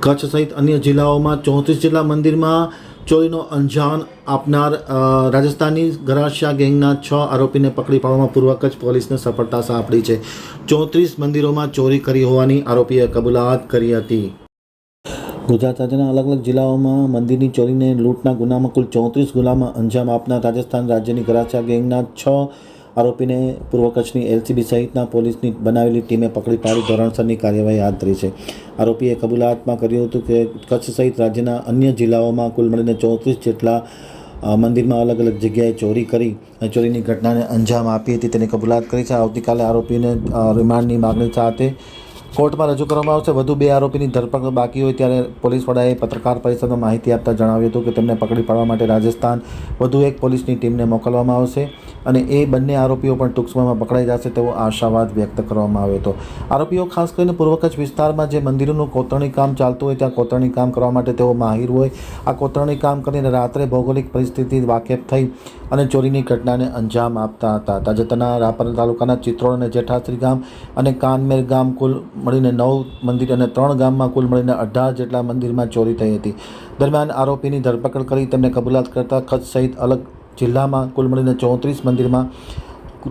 કચ્છ સહિત અન્ય જિલ્લાઓમાં ચોત્રીસ જેટલા મંદિરમાં ચોરીનો અંજામ આપનાર રાજસ્થાની ગરાશિયા ગેંગના છ આરોપીને પકડી પાડવામાં પૂર્વ કચ્છ પોલીસને સફળતા સાંપડી છે. ચોત્રીસ મંદિરોમાં ચોરી કરી હોવાની આરોપીએ કબૂલાત કરી હતી. ગુજરાત રાજ્યના અલગ અલગ જિલ્લાઓમાં મંદિરની ચોરીને લૂંટના ગુનામાં કુલ ચોત્રીસ ગુનામાં અંજામ આપનાર રાજસ્થાન રાજ્યની ગરાસિયા ગેંગના છ આરોપીને પૂર્વ કચ્છની એલસીબી સહિતના પોલીસની બનાવેલી ટીમે પકડી પાડી. ધોરણસરની કાર્યવાહી હાથ ધરી છે. આરોપીએ કબૂલાતમાં કર્યું હતું કે કચ્છ સહિત રાજ્યના અન્ય જિલ્લાઓમાં કુલ મળીને ચોત્રીસ જેટલા મંદિરમાં અલગ અલગ જગ્યાએ ચોરી કરી ચોરીની ઘટનાને અંજામ આપી હતી. તેની કબૂલાત કરી છે. આવતીકાલે આરોપીને રિમાન્ડની માગણી સાથે કોર્ટમાં રજૂ કરવામાં આવશે. વધુ બે આરોપીની ધરપકડ બાકી હોય ત્યારે પોલીસ વડાએ પત્રકાર પરિષદમાં માહિતી આપતા જણાવ્યું હતું કે તેમને પકડી પાડવા માટે રાજસ્થાન વધુ એક પોલીસની ટીમને મોકલવામાં આવશે અને એ બંને આરોપીઓ પણ ટૂંક સમયમાં પકડાઈ જશે તેવો આશાવાદ વ્યક્ત કરવામાં આવ્યો હતો. આરોપીઓ ખાસ કરીને પૂર્વ કચ્છ વિસ્તારમાં જે મંદિરોનું કોતરણી કામ ચાલતું હોય ત્યાં કોતરણી કામ કરવા માટે તેઓ માહિર હોય. આ કોતરણી કામ કરીને રાત્રે ભૌગોલિક પરિસ્થિતિ વાકેફ થઈ અને ચોરીની ઘટનાને અંજામ આપતા હતા. તાજેતરના રાપર તાલુકાના ચિત્રોડ અને જેઠાશ્રી ગામ અને કાનમેર ગામ કુલ મળીને નવ મંદિર અને ત્રણ ગામમાં કુલ મળીને અઢાર જેટલા મંદિરમાં ચોરી થઈ હતી. દરમિયાન આરોપીની ધરપકડ કરી તેમને કબૂલાત કરતાં કચ્છ સહિત અલગ જિલ્લામાં કુલ મળીને ચોત્રીસ મંદિરમાં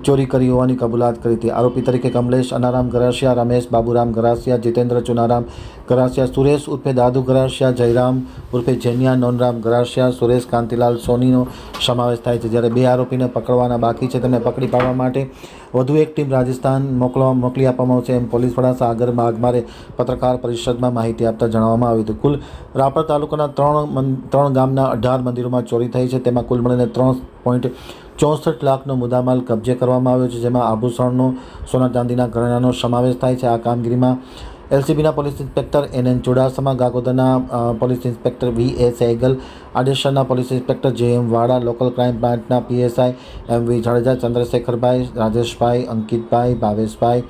ચોરી કરી હોવાની કબૂલાત કરી હતી. આરોપી તરીકે કમલેશ, અનારામ ગરાસિયા રમેશ, બાબુરામ ગરાસિયા જીતેન્દ્ર ચુનારામ ગરાસિયા સુરેશ ઉર્ફે દાદુ ગરાસિયા જયરામ ઉર્ફે જેનિયા, નોનરામ ગરાસિયા સુરેશ કાંતિલાલ સોનીનો સમાવેશ થાય છે. જ્યારે બે આરોપીને પકડવાના બાકી છે, તેમને પકડી પાડવા માટે વધુ એક ટીમ રાજસ્થાન મોકલવા, મોકલી આપવામાં આવશે એમ પોલીસ વડા સાગર માઘમારે પત્રકાર પરિષદમાં માહિતી આપતા જણાવવામાં આવ્યું હતું. કુલ રાપર તાલુકાના ત્રણ ત્રણ ગામના અઢાર મંદિરોમાં ચોરી થઈ છે. તેમાં કુલ મળીને ત્રણ પોઈન્ટ ચોસઠ લાખનો મુદ્દામાલ કબજે કરવામાં આવ્યો છે, જેમાં આભૂષણનો, સોના ચાંદીના ઘરેણાનો સમાવેશ થાય છે. આ કામગીરીમાં એલસીબીના police inspector N N Chudasama ગાગોદરના police inspector V A Sehgal આડેસરના police inspector J M Vada, local crime બ્રાન્ચના PSI M V Jadeja, Chandrashekharbhai, Rajeshbhai, Ankitbhai, Bhaveshbhai,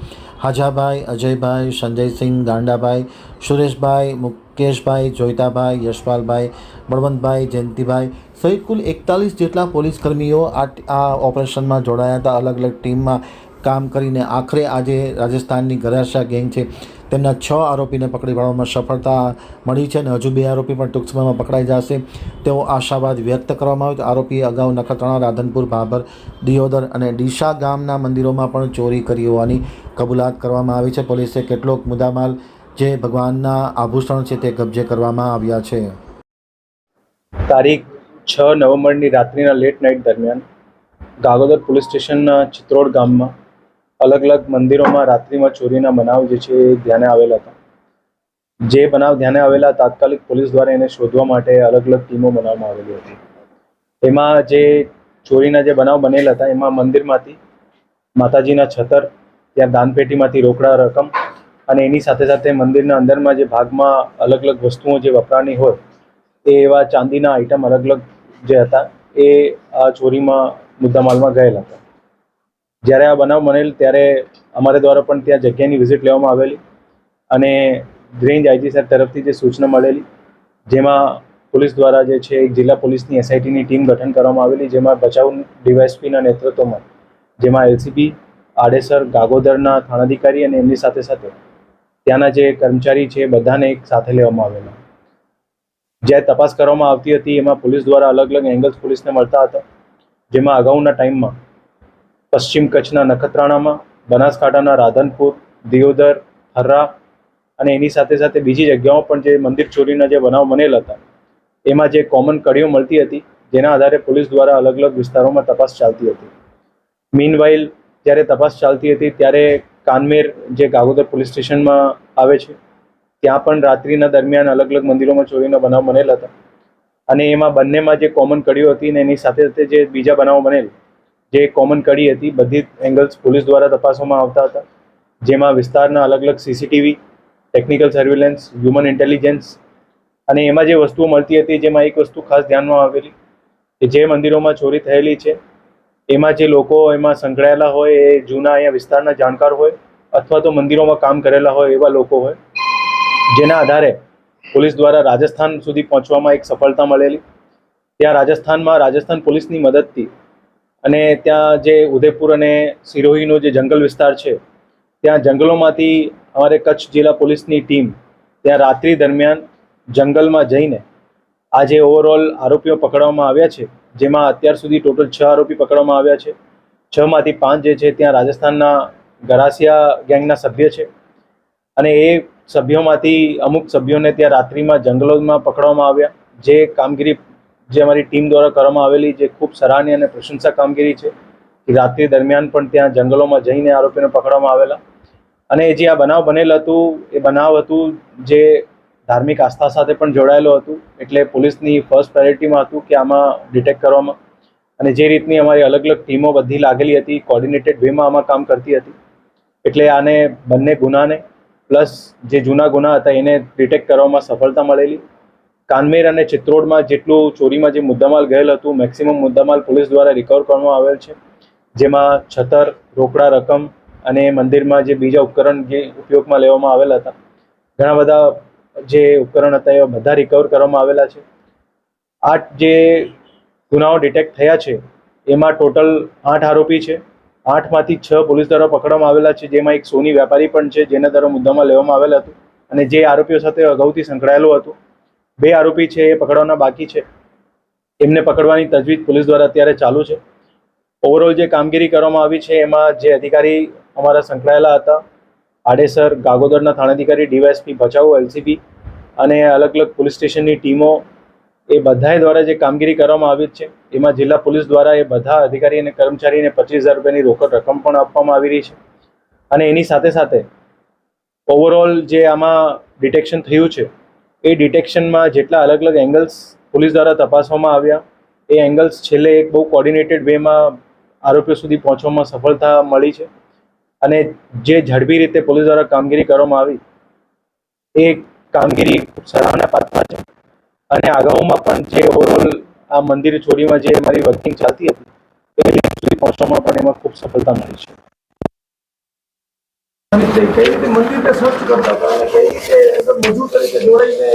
Hajabhai, Ajaybhai, Sanjaysinh Gandabhai Sureshbhai Mukeshbhai, Joitabhai, Yashpalbhai, Balvantbhai, Jayantibhai સહિત કુલ એકતાલીસ જેટલા police કર્મીઓ આ આ ઓપરેશનમાં જોડાયા હતા. અલગ અલગ ટીમમાં કામ કરીને આખરે આજે રાજસ્થાનની ગરાશા ગેંગ છે. તેમના છ આરોપીને પકડી પાડવામાં સફળતા મળી છે અને હજુ બે આરોપી પણ ટૂંક સમયમાં પકડાઈ જશે. તેવો આશાવાદ વ્યક્ત કરવામાં આવ્યો. આરોપીએ અગાઉ નખત્રાણા, રાધનપુર, ભાભર, દિયોદર અને ડીસા ગામના મંદિરોમાં પણ ચોરી કરી હોવાની કબૂલાત કરવામાં આવી છે. પોલીસે કેટલોક મુદ્દામાલ જે ભગવાનના આભૂષણ છે તે કબજે કરવામાં આવ્યા છે. તારીખ છ નવેમ્બરની રાત્રિના લેટ નાઇટ દરમિયાન ગાગોદર પોલીસ સ્ટેશનના ચિત્રોડ ગામમાં અલગ અલગ મંદિરોમાં રાત્રિમાં ચોરીના બનાવ જે છે એ ધ્યાને આવેલા હતા. જે બનાવ ધ્યાને આવેલા તાત્કાલિક પોલીસ દ્વારા એને શોધવા માટે અલગ અલગ ટીમો બનાવવામાં આવેલી હતી. એમાં જે ચોરીના જે બનાવ બનેલા હતા, એમાં મંદિરમાંથી માતાજીના છતર, ત્યાં દાનપેટીમાંથી રોકડા રકમ અને એની સાથે સાથે મંદિરના અંદરમાં જે ભાગમાં અલગ અલગ વસ્તુઓ જે વપરાની હોય, એ એવા ચાંદીના આઇટમ અલગ અલગ જે હતા, એ આ ચોરીમાં, મુદ્દામાલમાં ગયેલા હતા. જ્યારે આ બનાવ બનેલ ત્યારે અમારા દ્વારા પણ ત્યાં જગ્યાની વિઝિટ લેવામાં આવેલી અને રેન્જ આઈજી સાહેબ તરફથી જે સૂચના મળેલી, જેમાં પોલીસ દ્વારા જે છે, એક જિલ્લા પોલીસની એસઆઈટીની ટીમ ગઠન કરવામાં આવેલી, જેમાં બચાવ ડીવાયએસપીના નેતૃત્વમાં, જેમાં એલસીબી આડેસર, ગાગોદરના થાણાધિકારી અને એમની સાથે સાથે ત્યાંના જે કર્મચારી છે, બધાને એક સાથે લેવામાં આવેલા. જ્યારે તપાસ કરવામાં આવતી હતી, એમાં પોલીસ દ્વારા અલગ અલગ એંગલ્સ પોલીસને મળતા હતા. જેમાં અગાઉના ટાઈમમાં પશ્ચિમ કચ્છના નખત્રાણામાં, બનાસકાંઠાના રાધનપુર, દિયોદર હર્રા અને એની સાથે સાથે બીજી જગ્યાઓ પણ જે મંદિર ચોરીના જે બનાવ બનેલા હતા, એમાં જે કોમન કડીઓ મળતી હતી, જેના આધારે પોલીસ દ્વારા અલગ અલગ વિસ્તારોમાં તપાસ ચાલતી હતી. મીનવાઇલ જ્યારે તપાસ ચાલતી હતી, ત્યારે કાનમેર જે ગાગોદર પોલીસ સ્ટેશનમાં આવે છે. ત્યાં પણ રાત્રિના દરમિયાન અલગ અલગ મંદિરોમાં ચોરીના બનાવ બનેલા હતા. અને એમાં બંનેમાં જે કોમન કડીઓ હતી ને એની સાથે સાથે જે બીજા બનાવો બનેલ, જે કોમન કડી હતી, બધી એંગલ્સ પોલીસ દ્વારા તપાસવામાં આવતા હતા. જેમાં વિસ્તારના અલગ અલગ CCTV technical surveillance human intelligence અને એમાં જે વસ્તુઓ મળતી હતી જેમાં એક વસ્તુ ખાસ ધ્યાનમાં આવેલી કે જે મંદિરોમાં ચોરી થયેલી છે. એમાં જે લોકો એમાં સંકળાયેલા હોય એ જૂના અહીંયા વિસ્તારના જાણકાર હોય અથવા તો મંદિરોમાં કામ કરેલા હોય એવા લોકો હોય, જેના આધારે પોલીસ દ્વારા રાજસ્થાન સુધી પહોંચવામાં એક સફળતા મળેલી. ત્યાં રાજસ્થાનમાં રાજસ્થાન પોલીસની મદદથી અને ત્યાં જે ઉદયપુર અને સિરોહીનો જે જંગલ વિસ્તાર છે, ત્યાં જંગલોમાંથી અમારે કચ્છ જિલ્લા પોલીસની ટીમ ત્યાં રાત્રિ દરમિયાન જંગલમાં જઈને આજે ઓવરઓલ આરોપીઓ પકડવામાં આવ્યા છે, જેમાં અત્યાર સુધી ટોટલ છ આરોપી પકડવામાં આવ્યા છે. છમાંથી પાંચ જે છે, ત્યાં રાજસ્થાનના ગરાસિયા ગેંગના સભ્ય છે. અને એ સભ્યોમાંથી અમુક સભ્યોને ત્યાં રાત્રિમાં જંગલોમાં પકડવામાં આવ્યા. જે કામગીરી જે અમારી ટીમ દ્વારા કરવામાં આવેલી, જે ખૂબ સરાહનીય અને પ્રશંસા કામગીરી છે રાત્રિ દરમિયાન પણ ત્યાં જંગલોમાં જઈને આરોપીને પકડવામાં આવેલા. અને જે આ બનાવ બનેલ હતું, એ બનાવ હતું જે ધાર્મિક આસ્થા સાથે પણ જોડાયેલું હતું, એટલે પોલીસની ફર્સ્ટ પ્રાયોરિટીમાં હતું કે આમાં ડિટેક્ટ કરવામાં. અને જે રીતની અમારી અલગ અલગ ટીમો બધી લાગેલી હતી કોર્ડિનેટેડ વેમાં આમાં કામ કરતી હતી. એટલે આને બંને ગુનાને પ્લસ જે જૂના ગુના હતા એને ડિટેક્ટ કરવામાં સફળતા મળેલી. કાનમેર અને ચિત્રોડમાં જેટલું ચોરીમાં જે મુદ્દામાલ ગયેલ હતું મેક્સિમમ મુદ્દામાલ પોલીસ દ્વારા રિકવર કરવામાં આવેલ છે. જેમાં છતર, રોકડા રકમ અને મંદિરમાં જે બીજા ઉપકરણ જે ઉપયોગમાં લેવામાં આવેલા હતા. ઘણા બધા જે ઉપકરણ હતા એ બધા રિકવર કરવામાં આવેલા છે. આઠ જે ગુનાઓ ડિટેક્ટ થયા છે, એમાં ટોટલ આઠ આરોપી છે. આઠમાંથી છ પોલીસ દ્વારા પકડવામાં આવેલા છે. જેમાં એક સોની વેપારી પણ છે, જેના દ્વારા મુદ્દામાં લેવામાં આવેલ હતું. અને જે આરોપીઓ સાથે અગાઉથી સંકળાયેલું હતું. બે આરોપી છે, એ પકડવાના બાકી છે. એમને પકડવાની તજવીજ પોલીસ દ્વારા અત્યારે ચાલુ છે. ઓવરઓલ જે કામગીરી કરવામાં આવી છે, એમાં જે અધિકારી અમારા સંકળાયેલા હતા, આડેસર ગાગોદરના થાણાધિકારી, ડીવાયએસપી ભચાઉ, એલસીબી અને અલગ અલગ પોલીસ સ્ટેશનની ટીમો એ બધાએ દ્વારા જે કામગીરી કરવામાં આવી છે, એમાં જિલ્લા પોલીસ દ્વારા એ બધા અધિકારી અને કર્મચારીને પચીસ હજાર રૂપિયાની રોકડ રકમ પણ આપવામાં આવી રહી છે. અને એની સાથે સાથે ઓવરઓલ જે આમાં ડિટેક્શન થયું છે, એ ડિટેક્શનમાં જેટલા અલગ અલગ એંગલ્સ પોલીસ દ્વારા તપાસવામાં આવ્યા, એ એંગલ્સ છેલ્લે એક બહુ કોર્ડિનેટેડ વેમાં આરોપીઓ સુધી પહોંચવામાં સફળતા મળી છે. અને જે ઝડપી રીતે પોલીસ દ્વારા કામગીરી કરવામાં આવી, એ કામગીરી સરાહના પાત્ર છે. અને અગાઉમાં પણ જે ઓવરઓલ આ મંદિર ચોરીમાં જે અમારી વર્કિંગ ચાલતી હતી એ સુધી પહોંચવામાં પણ એમાં ખૂબ સફળતા મળી છે. કઈ રીતે મંદિર સર્ચ કરતા હતા અને કઈ રીતે મજૂર તરીકે જોડાઈને